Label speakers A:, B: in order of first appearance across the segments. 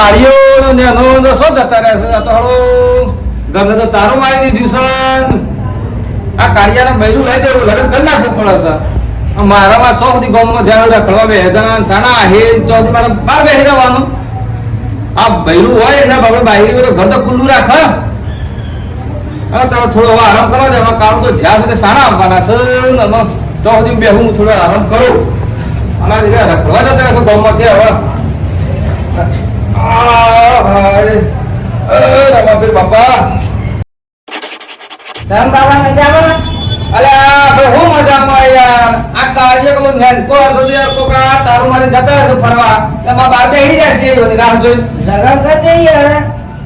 A: કાળિયો ને એનો શું જતા રહેશે છે. તો ગમે તો તારો મારી દીધું આ કાળિયાને બૈરું લઈ દેવું લગન કરી નાખવું પડે છે. મારામાં સો સુધી ગામમાં જ્યાં રખડવા બે હજાર સાના હે તો મારે બહાર બેસી રહેવાનું આ બૈરું હોય એટલે આપણે બાયરી ઘર તો ખુલ્લું રાખ, હા. તમે થોડો હવે આરામ કરવા એમાં કામ તો જ્યાં સુધી સારા આવવાના છે તો સુધી બેહું થોડો આરામ કરું. અમારે રીતે રખડવા જતા હશે ગામમાંથી હવે. રમાપીર બાપા.
B: રામ બાબા મજામાં?
A: અલ્યા આપણે હું મજામાં યાર? આ કાર્ય કરું નેનકો હતો યાર કોકા તારું મારે જતા હશે ફરવા. એમાં બાર બેહી જશે એ બધી રાહ જોઈ.
B: લગન કરી દઈએ હવે.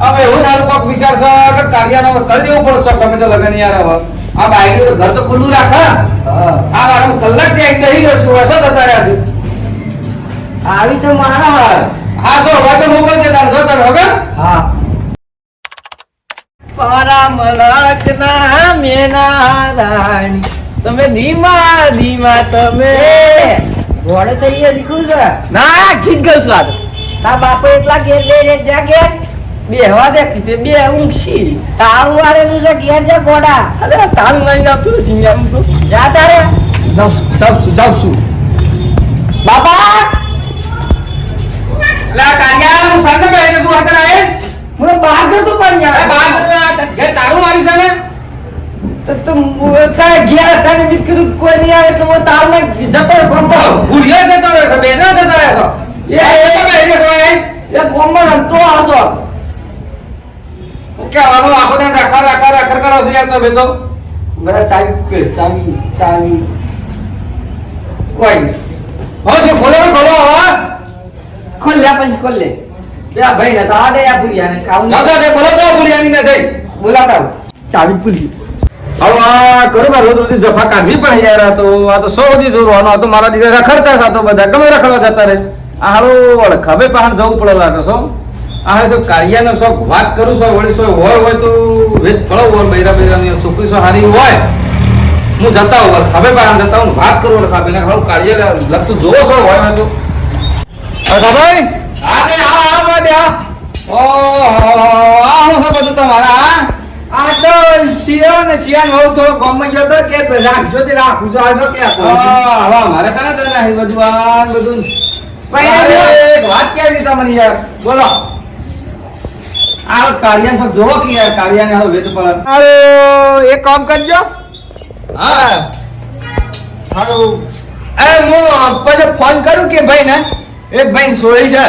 A: હવે એવું તારું કોક વિચાર છે કે કાર્યનો કરી દેવું પડશે ગમે તો લગન યાર હવે. આ બાઈક ઘર તો ખુલ્લું રાખે હા?
B: હા.
A: આ મારા કલાક ત્યાં બેહી જશું હશે જતા રહ્યા છે
B: આવી તો મારો
A: હા સો હવે તો તાર જો તાર વગર
B: હા. પરામલકના મેના રાણી તમે ધીમા ધીમા તમે. ઘોડે થઈ ગયા શીખવું છે. ના ગીત ગયું છું આ તા બાપો એકલા ઘેર બે રે જા ઘેર બે હવા દે કીધે બે ઊંઘશી. તાળું વાળેલું છે ઘેર જા ઘોડા. અરે તાળું નહીં આવતું નથી એમ તો. જા તારે. જાઉં છું જાઉં છું જાઉં છું. બાપા!
A: આ કાર્યા હું સાંજે બેહી જશું હાથે આયે
B: હું બહાર જતો પણ યાર
A: બાર જતા ઘેર તારું મારી છે ને
B: તો તું તારે ઘેર હતા ને મેં કીધું કોઈ નહીં આવે એટલે હું તાળને જતો રહે ગોમો
A: ભૂલિયા જતો રહેશો બેજા જતા રહેશો
B: એ-
A: એ તો જશો આયે
B: એ ગોમો રમતો આવશો
A: કહેવાનું આખો ટાઈમ રાખા રાખા રાખર કરો છો યાર તમે તો
B: બધા ચાવી ચાવી ચાવી કોઈ
A: હો જે ખોલો તો ખોલો હવે
B: ખોલ લે પછી ખોલ લે. પેલા ભાઈ ને તા દે આ ભૂલિયા ને ખાવું.
A: જાતા તે બોલો તો ભૂલિયાની ને જઈ
B: બોલાતા ચાવી ભૂલી
A: હવે આ કરું મારે રોજ રોજ જફા કાઢવી પડે યાર આ તો આ તો સો સુધી જોરવાનો આ તો મારા દીકરા રખડતા હતા તો બધા. ગમે રખડવા જતા રે આ હારું ખભે પહાડ જવું પડે લાગે છો આ તો કાર્યનો શોખ. વાત કરું છો વળી સો હોય હોય તો વેચ પડો હોય બૈરા બૈરાની છોકરી સો હારી હોય. હું જતા ખભે પહાડ જતા હું વાત કરું ખાબીને હારું કાર્ય લગતું જોવો છો હોય તો. હવે હા બે હા હા ભાઈ હા. ઓહો આ હું બધું તમારા
B: આ તો શિયાળ ને શિયાળ હોવ થોડો ગોમમાં ગયો તો કે રાખજો તે રાખું છો આજો કે
A: હવે મારે તને આ બધું આ બધું. વાત કેવી તમને યાર? બોલો. આ કાળિયાને શોખ જોવો કે યાર કાળિયાને હાલો વેચ પડે
B: અરે એક કામ કરજો.
A: હા.
B: હાલો અરે હું પછી ફોન કરું કે ભાઈ ને એક ભાઈ સોરી છે.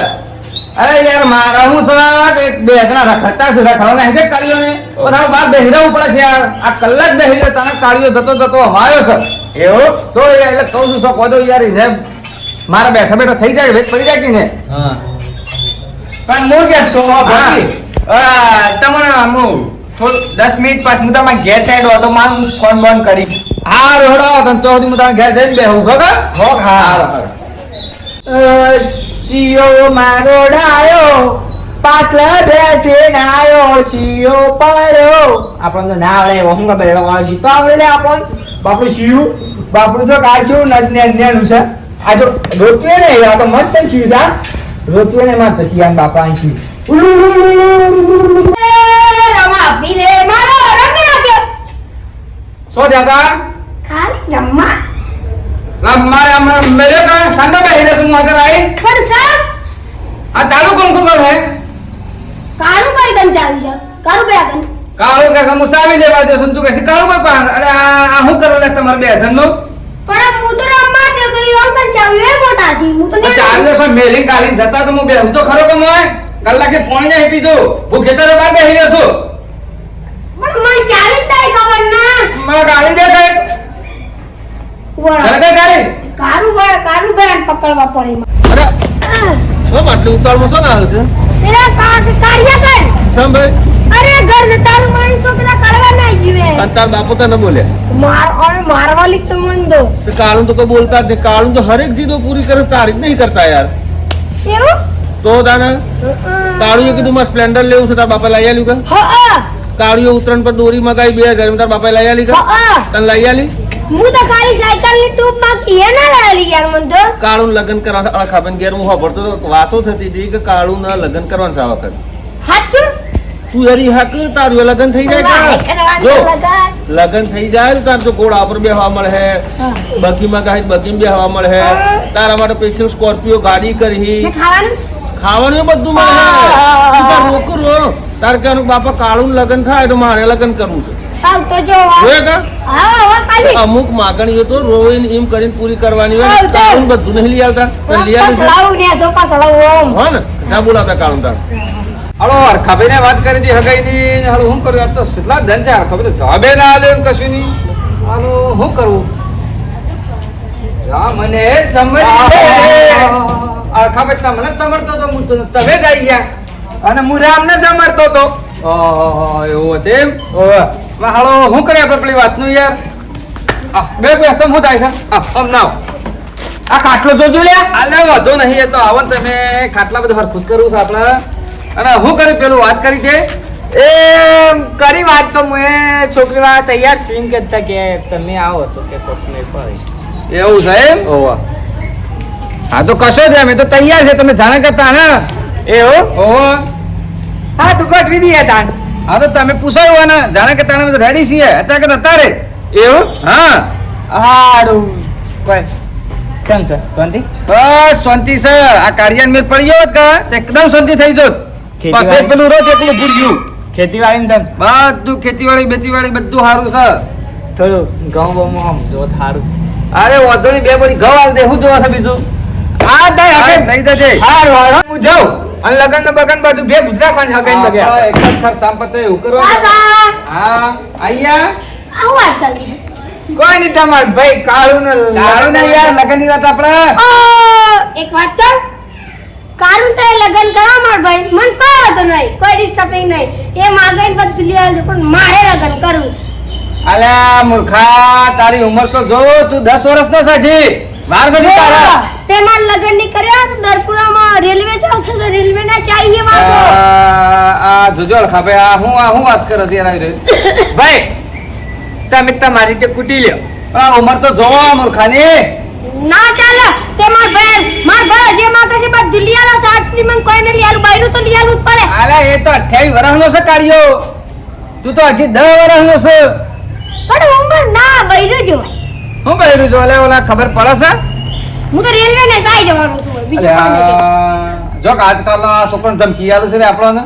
A: અરે યાર મારા હું સર એક બે જણા રખડતા છે રખડવાના હેજે કાળિયો ને બધા બાર બેહી રહેવું પડે છે યાર આ કલાક બેહી રહ્યો તારા કાળિયો જતો જતો હવાયો છે.
B: એવો?
A: તો એટલે કહું છું શોખ તો યાર સાહેબ મારે બેઠા બેઠા થઈ જાય વેચ પડી જાય કે ને
B: હા. પણ હું કે તો તમને હું દસ મિનિટ પછી હું તમારા ઘેર સાઈડ હતો મારે હું ફોન બોન કરી
A: હા રોડો તો હું તારા ઘેર જઈને બેહું છો
B: હો હા. શિયો મારો ડાયો પાટલા બેસે નાયો શિયો પડ્યો આપણને તો ના આવડે એવો હું ખબર એવો વાળો ગીતો આવડે લે આપણને? બાપુ શિયું? બાપુ જો કાચું નજને નેનું છે? આ જો રોતીએ ને આ તો મસ્ત શિયું સા. રોતીએ ને મસ્ત શિયાન બાપા અહીં શિયું
C: રમા પીરે મારે
A: હમણાં મેલે કા સાંડા બેહી રહેશું હું આગળ આવી
C: पर सर
A: આ તારું કોણ कौन કોણ હે?
C: કાળું ભાઈ ગન ચાવી છે કાળું ભાઈ ગન
A: કાળો કે સમોસા આવી जो सुन तू તું कारू કાળો पान अरे આ હું કરો લે તમારે બે જણનો?
C: પણ હું તો રમવા તે તો યોર ગન ચાવી એ મોટા છે હું તો નહીં
A: ચાલ્યો છો મેલિંગ કાલીન જતા તો હું બેહું તો ખરો કે મોય કલાકે પોણી નહીં પીધું હું ખેતર બાર બેહી રહ્યો છું
C: પણ મને ચાલી નહીં ખબર ના.
A: મને ગાલી દે કઈ.
C: વળો.
A: જરા ચાલી
C: કાળું ભાઈ કાળું ભાઈ પકડવા પડે
A: અરે શું માટલું ઉતાળમાં શું ના છે?
C: પેલા કા- કાળિયા કર
A: સમ
C: અરે ઘર ને તારું મારી છોકરા કાઢવા ના જીવે
A: તાર બાપુ તને બોલે.
C: માર અરે મારવા લીધો મન દો.
D: કાળું તો કોઈ બોલતા જ નહીં. કાળું તો હરેક જીદો પૂરી કરે તારી જ નહીં કરતા યાર.
C: એવું?
D: તો તાને કાળું કીધું માં સ્પ્લેન્ડર લેવું છે તાર બાપા લઈ આલ્યું કે?
C: હા
D: ઉત્તરાયણ પર દોરી મગાવી બે હજાર તાર બાપા લઈ આલી કે? તને લઈ આલી?
C: હું તો ખાલી સાયકલની ટ્યુબમાં કીએ ના લાલી યાર મને તો.
D: કાળું લગ્ન કરવા અળખાબેન ઘેર હું સાંભળતો તો વાતો થતી હતી કે કાળું ના લગ્ન કરવાનું છે આ વખત.
C: હાચું?
D: તું યારી હક તારું લગ્ન થઈ જાય જો લગ્ન. થઈ જાય તો તાર તો ઘોડા પર બેહવા મળે. હે. બગીમાં ગાય બગીમાં બેહવા મળે. હે. તારા માટે સ્પેશિયલ સ્કોર્પિયો ગાડી કરી.
C: ખાવાનું?
D: બધું મળે હે તાર રોકું રો તાર કે બાપા કાળું લગન થાય તો મારે લગન કરવું છે.
C: ચાલ તો જો હા ખાલી
D: અમુક માગણીઓ તો રોઈને એમ કરીને પૂરી કરવાની હોય.
C: હા,
D: બધું નહીં લઈ આવતા. પણ લઈ આવ્યું છે.
C: ને સોપા
D: હો ને? ના બોલાવતા કાળું તાર
A: હાલો હરખાભાઈને વાત કરી હતી હગાઈ ની હાલો શું કર્યું આ તો કેટલા ધન છે હરખાભાઈ? તો જવાબે ના આલ્યો એમ કશું નહીં. હાલો શું કરવું
B: રા મને સમજ
A: હરખાભાઈ તમને સમર્થો તો હું તમે જ આવી ગયા.
B: અને હું રામને સમરતો તો.
A: ઓહો એવું હતું એમ? હાલો શું કરીએ આપણે પેલી વાતનું યાર? બે સમ શું થાય છે? આમ નાવ.
B: આ ખાટલો જોજો લે
A: આલે વાંધો નહીં એ તો આવો ને તમે. ખાટલા બધું હરખુશ કરું છે આપણે. અને હું કર્યું પેલું વાત કરી છે?
B: એ કરી વાત તો મેં છોકરી વાળા તૈયાર સ્વિંગ કરતા કે તમે આવો તો કે સ્વપ્ન પડે
A: એવું છે એમ?
B: ઓવા
A: હા તો કશો જ અમે તો તૈયાર છે તમે જાણે કરતા ને?
B: એવું?
A: ઓહો.
B: હા તું ગોઠવી દઈએ તાન
A: હા તો તમે પૂછાયું ને જાણે કે તાણે રેડી છીએ. અત્યારે કે અત્યારે
B: એવું?
A: હા.
B: હારું બસ કેમ છે? શાંતિ?
A: બસ શાંતિ છે. આ કાર્યાન મેં પડી ગયો કે? એકદમ શાંતિ થઈ જોત.
B: ખેતીવાડી?
A: પછી પેલું રોજ એકલું ખેતીવાડી
B: ખેતીવાડીને તમ
A: બધું ખેતીવાડી બેતીવાડી બધું સારું છે.
B: થોડું ઘઉં બહુ આમ જો સારું
A: અરે વાંધો નહીં બે બધી ઘઉં આવી દે. શું જોવા છે બીજું?
B: હા તઈ હકે
A: થઈ જશે
B: હારું હારું હું જાઉં. અને લગન ને બગન બધું ભેગું જ હકે ને બગે
A: એક જ ખર્ચ સાંપત એવું હા અહીંયા
C: આવું વાત ચાલી
B: કોઈ નહીં તમાર ભાઈ કાળું ને
A: કાળું ને યાર લગનની વાત આપણે
C: એક વાત તો કાળું તો લગન કરવા માર ભાઈ. મન કોઈ વાંધો નહીં કોઈ ડિસ્ટર્બિંગ નહીં. એ માગે બધું લઈ આવજો પણ મારે લગન કરવું છે.
A: અલ્યા મૂર્ખા તારી ઉંમર તો જો તું દસ વર્ષનો છે હજી વાર હજી તારા
C: તે માર લગન નહીં કર્યા તો દરપુરામાં રેલવે ચાલશે છે રેલવે ના ચાહીએ માસો
A: આ આ જોજો આ હું આ હું વાત કરે છે યાર આવી
B: ભાઈ તમે તમારી રીતે કૂટી લ્યો.
A: આ ઉંમર તો જોવો મૂર્ખાની.
C: ના ચાલે તે માર ભાઈ માર ભાઈ જે માગે છે બધું લઈ આલો સાચી મને કોઈ ને બાયરું તો જ પડે.
A: અલ્યા એ તો અઠ્યાવીસ વર્ષનો છે કાર્યો તું તો હજી દસ વર્ષનો છે.
C: પણ ઉંમર ના બાયરું જ હોય.
A: હું બહેરું છું અલ્યા ઓલા ખબર પડે છે?
C: હું તો રેલવે ને સાઈ જવાનો છું બીજું કામ
A: નથી. જો આજકાલ આ છોકરાને ધમકી આલે છે આપણને?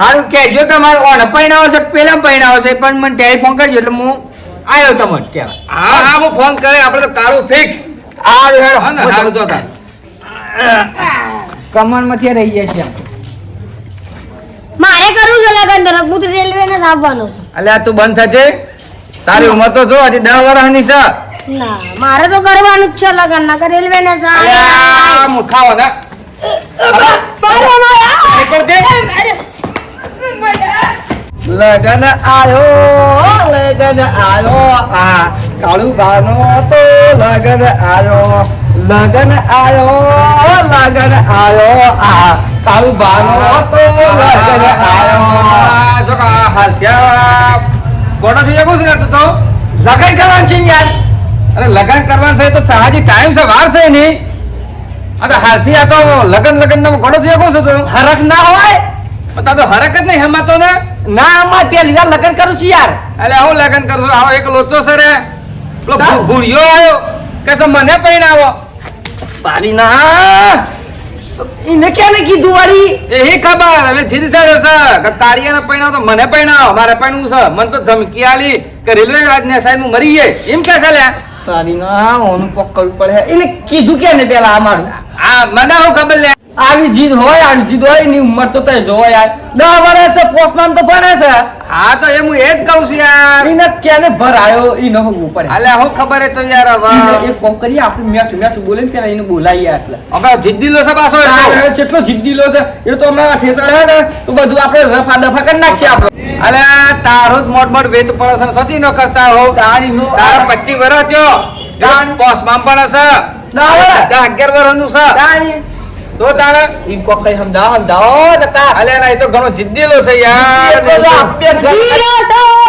B: હારું કહેજો તમારે ઓન પૈણાવો છે પેલા પૈણાવો છે પણ મને ટેલિફોન કરજો એટલે હું આવ્યો તમને કહેવા.
A: હા હા હું ફોન કરે આપણે તો કાળું ફિક્સ
B: આ હેડ.
A: હા ને હાલ જોતા
B: કમરમાંથી રહી ગયા છે
C: મારે કરવું છે લગન તો હું તો રેલવે ને સાવવાનો છું.
A: અલ્યા તું બંધ થજે. તારી ઉંમર તો જો હજી દસ વર્ષની છે.
C: ના મારે તો કરવાનું જ છે લગન ના કે રેલવે ને
A: અલ્યા મૂર્ખાઓ ને એ કર દે.
B: લગન આયો લગન આયો આ કાળુ બાનો તો લગન આયો લગન આયો લગન આયો આ કાળુ બાનો તો લગન આયો.
A: આ જો કે આ હાલ થયા. કોનો થઈ ગયો છે તું તો?
B: લગન કરવાનું છે યાર.
A: અરે લગન કરવાનું છે તો હજી ટાઈમ છે વાર છે નહીં આ તો હાલથી આ તો લગન લગન નો ઘોડો થઈ ગયો છે તો.
B: હરખ ના હોય?
A: પણ તો હરક જ નહીં હમાતો ને.
B: ના આમાં તે લીધા લગન કરું છું યાર.
A: એટલે હું લગન કરશું આવો એક લોચો છે રે. પેલો
B: સા?
A: આવ્યો. કે છે મને પરિણાવો
B: તારી ના. એને ક્યાં કીધું વાળી?
A: એ ખબર. હવે જીદ સાડે છે. કે કાળિયાને પૈણાવો તો મને પૈણાવો મારે પૈણવું છે. મને તો ધમકી આલી કે રેલવે રાજને સાહેબ હું મરી જાય એમ કે છે લ્યા
B: તારી ના, ઓનું પકડવું પડે. એને કીધું કે ને પેલા અમારું?
A: આ મને હું ખબર લે?
B: આવી જીદ હોય આવી જીદ હોય એની ઉંમર તો તય જોવા યાર. દસ વર્ષે પોસ્ટનામ તો ભણે છે.
A: હા તો એ હું એ જ કહું છું યાર.
B: એને ક્યાંને ભરાયો ઈને હોવું પડે
A: અલે હું ખબર હે તો યાર
B: ઈને
A: હવે
B: એ કોમ કરી આપણે મેઠ મેઠ બોલે ને પેલા એને બોલાઈએ એટલે.
A: હવે જીદ્દીલો છે પાછો એટલે.
B: આ જેટલો જીદ્દીલો છે એ તો અમે ઠેસા હે ને તો બધું આપણે રફા દફા કરી નાખીએ આપણે.
A: અલે તારો જ મોટ મોટ વેત પડે છે સતી ન કરતા હો.
B: તારી નો
A: તારા પચીસ વર્ષ થયો. બોસમાં પણ છે
B: ના હવે.
A: દસ અગિયાર વર્ષનું છે. તો તારે
B: ઈ કોક કઈ સમજાવો સમજાવો નકા
A: અલે ના એ તો ઘણો જિદ્દીલો છે યાર.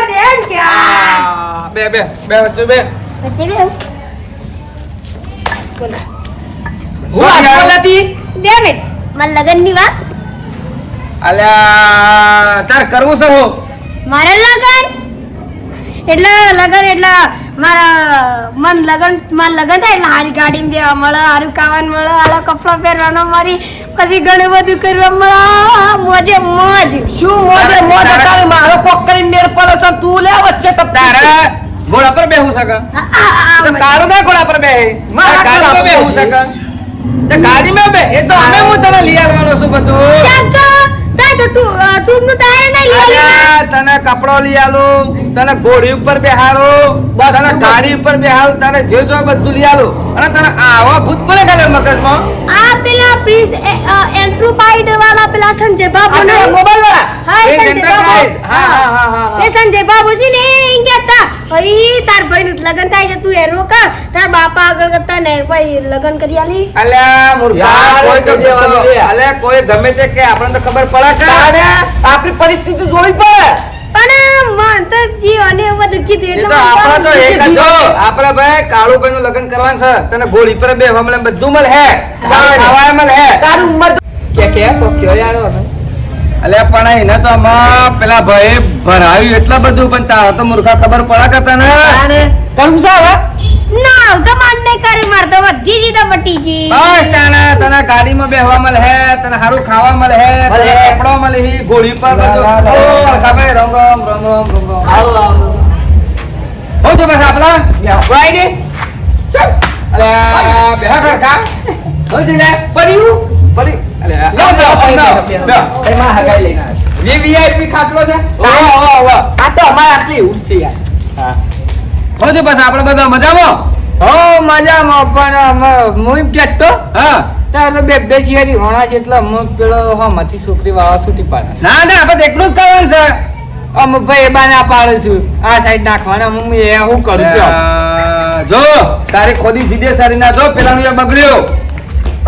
C: રેન ક્યાં
A: બે બે બે વચ્ચે બે.
C: વચ્ચે. બોલો.
B: હું આજકાલથી
C: બે મિનિટ. માર લગનની વાત
A: અલ્યા તાર કરવું છે હું?
C: મારે લગન? એટલે લગન એટલે મારા મન લગન માર લગન થાય એટલે હારી ગાડી બેવા મળે હારું ખાવાનું મળે હારા કપડાં પહેરવાનો મળી પછી ઘણું બધું કરવા મળે. મોજે મોજ.
B: શું મોજે મોજ?
A: તારા-
B: મારો કોક કરીને મેળ પડે છે તું લે વચ્ચે તો
A: તારે ઘોડા પર બેહું છે કે?
C: આ- આ- આ
A: તો
C: મને.
A: તારું ના ઘોડા પર બેહે?
B: મારા ઘોડા પર
A: બેહું શકે ગાડીમાં બે એ તો અમે હું તને લઈ આવવાનો છું બધું.
C: તો ટાયર નહીં લઈ
A: તને કપડો લઈ આલું તને ઘોડી ઉપર બેહારું તને ગાડી ઉપર બેહારું તને જે જો બધું લઈ આલું. અને તને આવા ભૂત
C: પેલા એન્ટ્રોપાઇડ વાળા પેલા સંજય બાબુ ને
B: મોબાઈલ વાળા
C: હા, સંજય બાબુ.
A: હા, હા, હા.
C: એ સંજય બાબુ છે ને ઈ કહેતા, "ભાઈ, તાર ભાઈનું લગન થાય છે તું એ કર તાર બાપા આગળ કરતા ને ભાઈ લગન કરી આલી
A: અલે મૂર્ખા કોઈ
B: તો દેવાનું
A: ગમે
B: લે.
A: કોઈ ગમે તે કે આપણને તો ખબર પડે છે
B: આપણી પરિસ્થિતિ જોઈ પડે
C: પણ મન તો એવું બધું કીધું એટલે
A: તો આપણે તો એક જ જો આપણે ભાઈ કાળુભાઈ નું લગ્ન કરવાનું છે. તને ગોળી પર બે હમણાં બધું મળે. હે. ખાવા મળે. હે
B: તારી ઉંમર કે કે તો કયો યાર
A: અલ્યા પણ એને તો આમાં પેલા ભાઈ ભરાવ્યું એટલા બધું પણ તારા તો મૂર્ખા ખબર પડા કે તને
B: તારે કરવું છે હવે?
C: ના તો મન નહીં કરી માર તો વધી જી તો બટી જી
A: બસ તને તને ગાડીમાં બેહવા મળે હે તને સારું ખાવા મળે હે તને. કપડો મળે હી ગોળી પર
B: લા. લા, લા.
A: ઓ, ખાબે રમ રમ રમ રમ રમ રામ.
B: આવો આવો
A: હો તો બસ આપણા?
B: ફ્રાઈડે ચલ.
A: અલે બેહા કર કા? હો જી જાય
B: પડ્યું.
A: પડી અલ્યા
B: લો
A: લો, લો, લો, લો, લો.
B: હગાઈ લઈને આવ્યો.
A: VVIP ખાટલો છે? ઓહો, ઓહો, ઓહો.
B: આ તો અમારે આટલી એવું જ છે યાર. હા.
A: હો તો બસ આપણે બધા મજામાં?
B: હો મજામાં પણ હું એમ
A: હા.
B: તાર તો બે બે શિયાળી હોણા છે એટલે હું પેલો હમાંથી છોકરી વાળા છૂટી પાડે.
A: ના ના આપણે એટલું જ કરવાનું છે.
B: અમ ભાઈ બા ના પાડું છું. આ સાઈડ નાખવાના હું એ હું કરું
A: જો તારી ખોદી જીદે સારી ના જો પેલાનું એ બગડ્યો.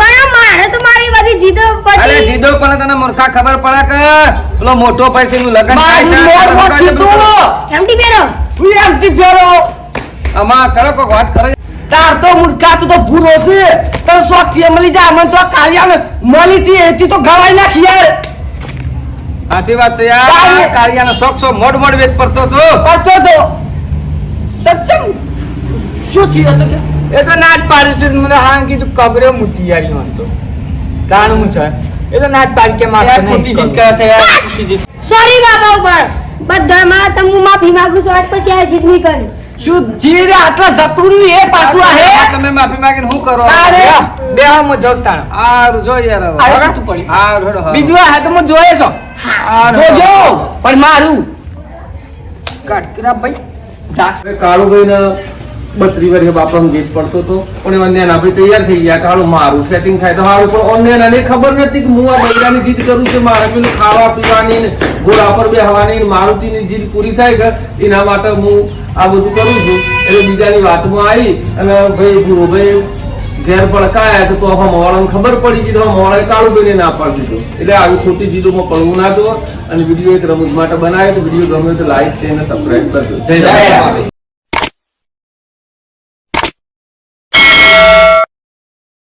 C: પણ મારે તો મારી બધી જીદો
A: અરે જીદો પણ તને મૂર્ખા ખબર પડે કે પેલો મોટો પૈસાનું લગન થાય છે?
B: મારું મોર
C: એમટી પહેરો.
B: હું એમથી ફેરો
A: અમા કરો કોક વાત કરો.
B: તાર તો મૂર્ખા તું તો ભૂરો છે. તને શોખથી મળી જાય મને તો કાલિયા મળી હતી એથી તો ગવાઈ નાખી યાર.
A: સાચી વાત છે યાર. કાળિયાનો શોખ છો મોડ મોડ વેચ પડતો તો.
B: પડતો તો. સચમ શું થયું હતું? એ તો નાટ પાડ્યું છે મને હા કીધું કબરે મૂકી યાર ઈ મને તો. તાણું છે? એ તો નાટ પાડી કે મારે
A: ખોટી જીત કરે. છે યાર.
C: સોરી બાબા ઉપર. બધામાં તો હું માફી માંગુ છું. આજ પછી આ જીત નહીં કરી.
B: શું જીરે આટલા જતું એ પાછું આ હે?
A: તમે માફી માંગીને હું કરો?
B: અરે બે હા હું જઉં તાણ.
A: હારું જો યાર હવે.
B: આ શું તું પડી?
A: આ રડો.
B: બીજું આ હે તો હું જોયે છો.
A: જો
B: જો પણ મારું. કાટકરા ભાઈ જા.
D: કાળુભાઈ બત્રી વર્ષે બાપાનું જીત પડતો હતો. પણ એમાં ન્યાન આપણે તૈયાર થઈ ગયા કાળો મારું સેટિંગ થાય. તો સારું પણ અન્યાન આને ખબર નથી કે હું આ બૈરાની જીત કરું છું. મારે પેલું ખાવા પીવાની ઘોડા પર બેહવાની ને મારુતિની જીત પૂરી થાય કે એના માટે હું આ બધું કરું છું. એટલે બીજાની વાતમાં આવી અને ભાઈ ગુરુ ભાઈ ઘેર પડકાયા તો હમવાળાને ખબર પડી ગઈ તો હમવાળાએ કાળુભાઈને ના પાડી દીધું. એટલે આવી ખોટી જીતોમાં પડવું ના દો. અને વીડિયો એક રમૂજ માટે બનાવ્યો તો વીડિયો ગમે તો લાઈક શેર અને સબસ્ક્રાઈબ કરજો. જય.